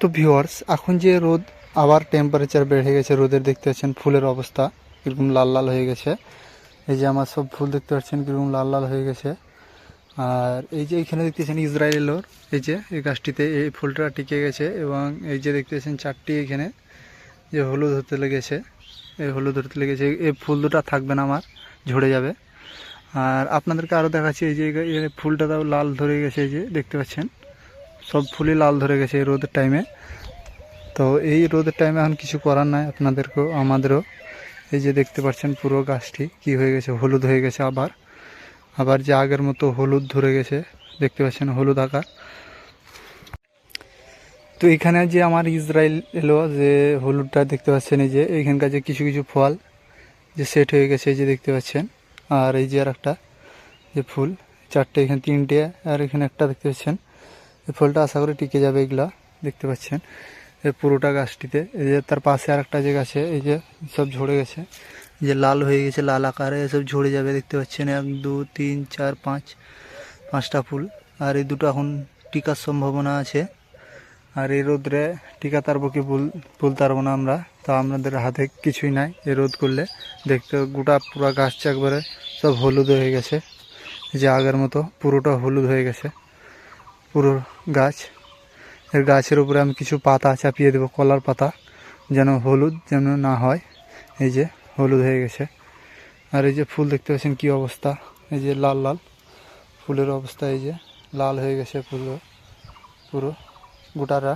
তো ভিউয়ার্স এখন যে রোদ, আবার টেম্পারেচার বেড়ে গেছে, রোদের দেখতে পাচ্ছেন ফুলের অবস্থা, কীরকম লাল লাল হয়ে গেছে। এই যে আমার সব ফুল দেখতে পাচ্ছেন, কীরকম লাল লাল হয়ে গেছে। আর এই যে এখানে দেখতেছেন ইসরায়েলের, এই যে এই গাছটিতে এই ফুলটা টিকে গেছে এবং এই যে দেখতেছেন চারটি এখানে, যে হলুদ হতে লেগেছে, এই হলুদ হতে লেগেছে, এই ফুল দুটা থাকবে না আমার, ঝরে যাবে। আর আপনাদেরকে আরও দেখাচ্ছি, এই যে ফুলটা তাও লাল ধরে গেছে, এই যে দেখতে পাচ্ছেন। সব ফুলই লাল ধরে গেছে এই রোদের টাইমে তো এই রোদের টাইমে এখন কিছু করার নাই আপনাদেরকেও, আমাদেরও। এই যে দেখতে পাচ্ছেন পুরো গাছটি, কি হয়ে গেছে, হলুদ হয়ে গেছে আবার। আবার যে আগের মতো হলুদ ধরে গেছে, দেখতে পাচ্ছেন হলুদ আকার। তো এখানে যে আমার ইসরায়েল এলো, যে হলুদটা দেখতে পাচ্ছেন এই যে এইখানকার যে কিছু কিছু ফল যে সেট হয়ে গেছে, এই যে দেখতে পাচ্ছেন। আর এই যে আর একটা যে ফুল, চারটে, এখানে তিনটে, আর এখানে একটা দেখতে পাচ্ছেন। এই ফুলটা আশা করি টিকে যাবে এগুলা, দেখতে পাচ্ছেন। এই পুরোটা গাছটিতে, এই যে তার পাশে আর একটা যে গাছে, এই যে সব ঝরে গেছে। যে লাল হয়ে গেছে, লাল আকারে এসব ঝরে যাবে, দেখতে পাচ্ছেন। এক, দু, তিন, চার, পাঁচ, পাঁচটা ফুল। আর এই দুটো এখন টিকার সম্ভাবনা আছে। আর এই রোদ্রে টিকা তারবো কি ফুল তুলতে পারব না আমরা। তো আমাদের হাতে কিছুই নাই এই রোদ করলে। দেখতে গোটা পুরো গাছটা একবারে সব হলুদ হয়ে গেছে। যে আগের মতো পুরোটা হলুদ হয়ে গেছে। পুরো গাছ। এর গাছের উপরে আমি কিছু পাতা চাপিয়ে দেবো, কলার পাতা, যেন হলুদ যেন না হয়। এই যে হলুদ হয়ে গেছে। আর এই যে ফুল দেখতে পাচ্ছেন কী অবস্থা? এই যে লাল লাল। ফুলের অবস্থা এই যে লাল হয়ে গেছে পুরো পুরো গোটাটা